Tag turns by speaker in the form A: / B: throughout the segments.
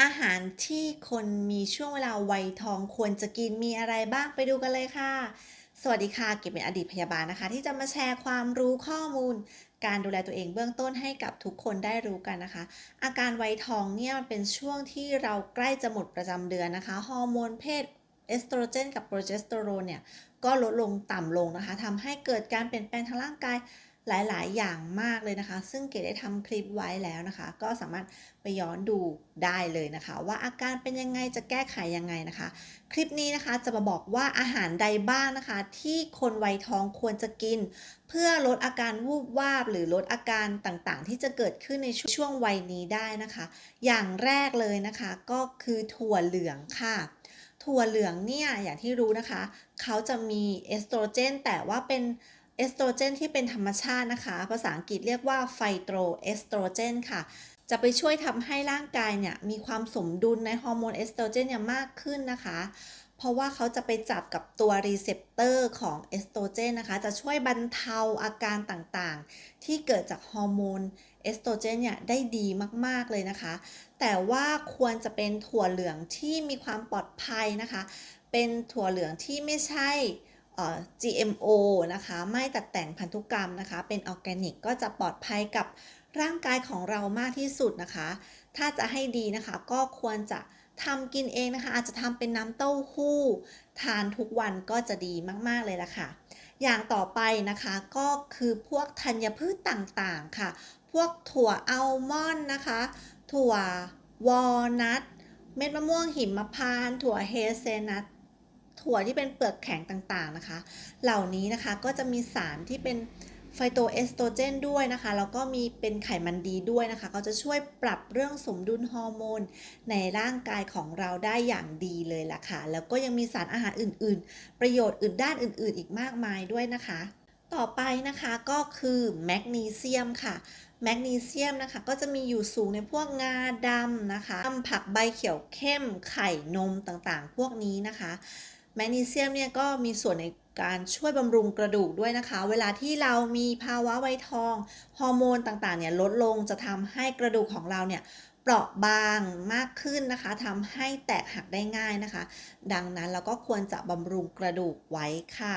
A: อาหารที่คนมีช่วงเวลาวัยทองควรจะกินมีอะไรบ้างไปดูกันเลยค่ะ สวัสดีค่ะ เก็บเป็นอดีตพยาบาลนะคะ ที่จะมาแชร์ความรู้ข้อมูล การดูแลตัวเองเบื้องต้นให้กับทุกคนได้รู้กันนะคะ อาการวัยทองเนี่ยมันเป็นช่วงที่เราใกล้จะหมดประจำเดือนนะคะ ฮอร์โมนเพศเอสโตรเจนกับโปรเจสเตอโรนเนี่ยก็ลดลงต่ำลงนะคะทำให้เกิดการเปลี่ยนแปลงทางร่างกาย หลายๆ อย่างมากเลยนะคะ ซึ่งเก๋ได้ทำคลิปไว้แล้วนะคะ ก็สามารถไปย้อนดูได้เลยนะคะ ว่าอาการเป็นยังไงจะแก้ไขยังไงนะคะ คลิปนี้นะคะจะมาบอกว่าอาหารใดบ้างนะคะ ที่คนวัยทองควรจะกิน เพื่อลดอาการวูบวาบ หรือลดอาการต่างๆ ที่จะเกิดขึ้นในช่วงวัยนี้ได้นะคะ อย่างแรกเลยนะคะก็คือถั่วเหลืองค่ะถั่วเหลืองเนี่ยอย่างที่รู้นะคะ เขาจะมีเอสโตรเจน แต่ว่าเป็น เอสโตรเจนที่เป็นธรรมชาตินะคะ ภาษาอังกฤษเรียกว่าไฟโตรเอสโตรเจนค่ะ จะไปช่วยทำให้ร่างกายเนี่ยมีความสมดุลในฮอร์โมนเอสโตรเจนเนี่ยมากขึ้นนะคะ เพราะว่าเขาจะไปจับกับตัวรีเซพเตอร์ของเอสโตรเจนนะคะ จะช่วยบรรเทาอาการต่างๆ ที่เกิดจากฮอร์โมนเอสโตรเจนเนี่ยได้ดีมากๆเลยนะคะ แต่ว่าควรจะเป็นถั่วเหลืองที่มีความปลอดภัยนะคะ เป็นถั่วเหลืองที่ไม่ใช่ GMO นะคะ ไม่ตัดแต่งพันธุกรรมนะคะ เป็นออร์แกนิกก็จะปลอดภัยกับร่างกายของเรามากที่สุดนะคะ ถ้าจะให้ดีนะคะ ก็ควรจะทำกินเองนะคะ อาจจะทำเป็นน้ำเต้าหู้ ทานทุกวันก็จะดีมาก ๆ เลยละค่ะ อย่างต่อไปนะคะก็คือพวกธัญพืชต่างๆค่ะ พวกถั่วอัลมอนด์นะคะ ถั่ววอลนัท เม็ดมะม่วงหิมพานต์ถั่วเฮเซนัท ถั่วที่เป็นเปลือกแข็งต่างๆนะคะ เหล่านี้นะคะก็จะมีสารที่เป็นไฟโตเอสโตรเจนด้วยนะคะ แล้วก็มีเป็นไขมันดีด้วยนะคะ ก็จะช่วยปรับเรื่องสมดุลฮอร์โมน ในร่างกายของเราได้อย่างดีเลยล่ะค่ะ แล้วก็ยังมีสารอาหารอื่น ๆ ประโยชน์อื่นด้านอื่น ๆ อีกมากมายด้วยนะคะ ต่อไปนะคะก็คือแมกนีเซียมค่ะแมกนีเซียมนะคะก็จะมีอยู่สูงในพวกงาดำนะคะผักใบเขียวเข้มไข่นมต่างๆ พวกนี้นะคะ แมกนีเซียมเนี่ยก็มีส่วนในการช่วยบำรุงกระดูกด้วยนะคะ เวลาที่เรามีภาวะไวทอง ฮอร์โมนต่างๆเนี่ยลดลงจะทำให้กระดูกของเราเนี่ยเปราะบางมากขึ้นนะคะทำให้แตกหักได้ง่ายนะคะ ดังนั้นเราก็ควรจะบำรุงกระดูกไว้ค่ะ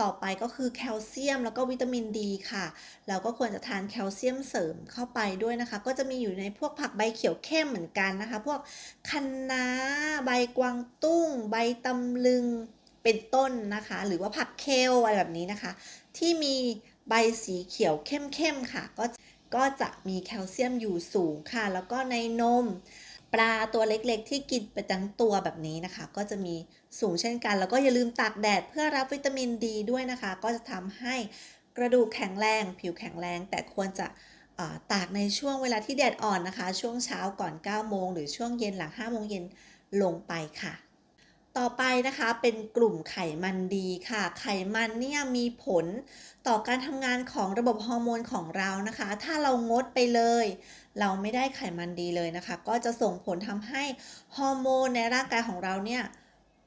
A: ต่อไปก็คือแคลเซียมแล้วก็วิตามินดีค่ะ เราก็ควรจะทานแคลเซียมเสริมเข้าไปด้วยนะคะ ก็จะมีอยู่ในพวกผักใบเขียวเข้มเหมือนกันนะคะ พวกคะน้า ใบกวางตุ้ง ใบตำลึงเป็นต้นนะคะ หรือว่าผักเคลอะไรแบบนี้นะคะ ที่มีใบสีเขียวเข้มๆค่ะ ก็ก็จะมีแคลเซียมอยู่สูงค่ะ แล้วก็ในนม ปลาตัวเล็กๆ ที่กินไปทั้งตัวแบบนี้นะคะ ก็จะมีสูงเช่นกัน แล้วก็อย่าลืมตากแดดเพื่อรับวิตามินดีด้วยนะคะ ก็จะทำให้กระดูกแข็งแรง ผิวแข็งแรง แต่ควรจะตากในช่วงเวลาที่แดดอ่อนนะคะ ช่วงเช้าก่อน 9 โมง หรือช่วงเย็นหลัง 5 โมงเย็นลงไปค่ะ ต่อไปนะคะเป็นกลุ่มไขมันดีค่ะ ไขมันเนี่ยมีผลต่อการทำงานของระบบฮอร์โมนของเรานะคะ ถ้าเรางดไปเลย เราไม่ได้ไขมันดีเลยนะคะ ก็จะส่งผลทำให้ฮอร์โมนในร่างกายของเราเนี่ย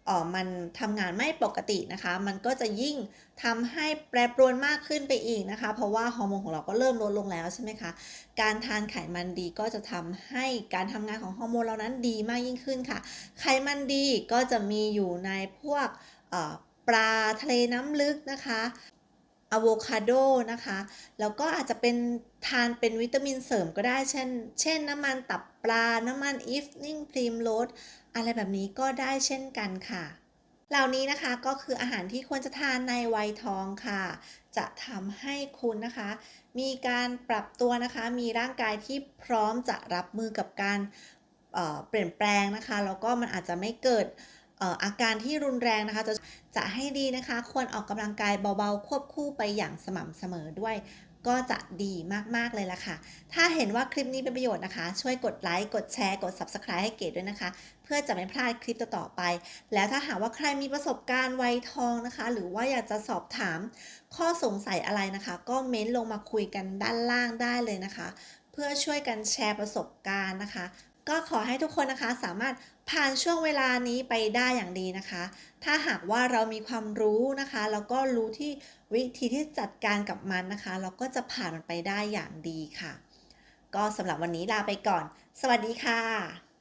A: อ๋อมันทำงานไม่ปกตินะคะ มันก็จะยิ่งทำให้แปรปรวนมากขึ้นไปอีกนะคะ เพราะว่าฮอร์โมนของเราก็เริ่มลดลงแล้วใช่ไหมคะ การทานไขมันดีก็จะทำให้การทำงานของฮอร์โมนเรานั้นดีมากยิ่งขึ้นค่ะ ไขมันดีก็จะมีอยู่ในพวกปลาทะเลน้ำลึกนะคะ อะโวคาโดนะคะ แล้วก็อาจจะเป็นทานเป็นวิตามินเสริมก็ได้ เช่น เช่นน้ำมันตับปลา น้ำมันอีฟนิ่งพรีมโรสอะไรแบบนี้ก็ได้เช่นกันค่ะ เหล่านี้นะคะก็คืออาหารที่ควรจะทานในวัยทองค่ะ จะทำให้คุณนะคะ มีการปรับตัวนะคะ มีร่างกายที่พร้อมจะรับมือกับการเเปลี่ยนแปลงนะคะ แล้วก็มันอาจจะไม่เกิด อาการที่รุนแรงนะคะจะจะให้ดีนะคะ ควรออกกำลังกายเบาๆ ควบคู่ไปอย่างสม่ำเสมอด้วย ก็จะดีมากๆเลยล่ะค่ะ ถ้าเห็นว่าคลิปนี้เป็นประโยชน์นะคะ ช่วยกดไลค์ กดแชร์ กด Subscribe ให้เกดด้วยนะคะ เพื่อจะไม่พลาดคลิปต่อๆไป แล้วถ้าหากว่าใครมีประสบการณ์วัยทองนะคะ หรือว่าอยากจะสอบถามข้อสงสัยอะไรนะคะ ก็เม้นลงมาคุยกันด้านล่างได้เลยนะคะ เพื่อช่วยกันแชร์ประสบการณ์นะคะ ก็ขอให้ทุกคนนะคะสามารถผ่านช่วงเวลานี้ไปได้อย่างดีนะคะ ถ้าหากว่าเรามีความรู้นะคะ แล้วก็รู้ที่วิธีที่จัดการกับมันนะคะ เราก็จะผ่านมันไปได้อย่างดีค่ะ ก็สำหรับวันนี้ลาไปก่อน สวัสดีค่ะ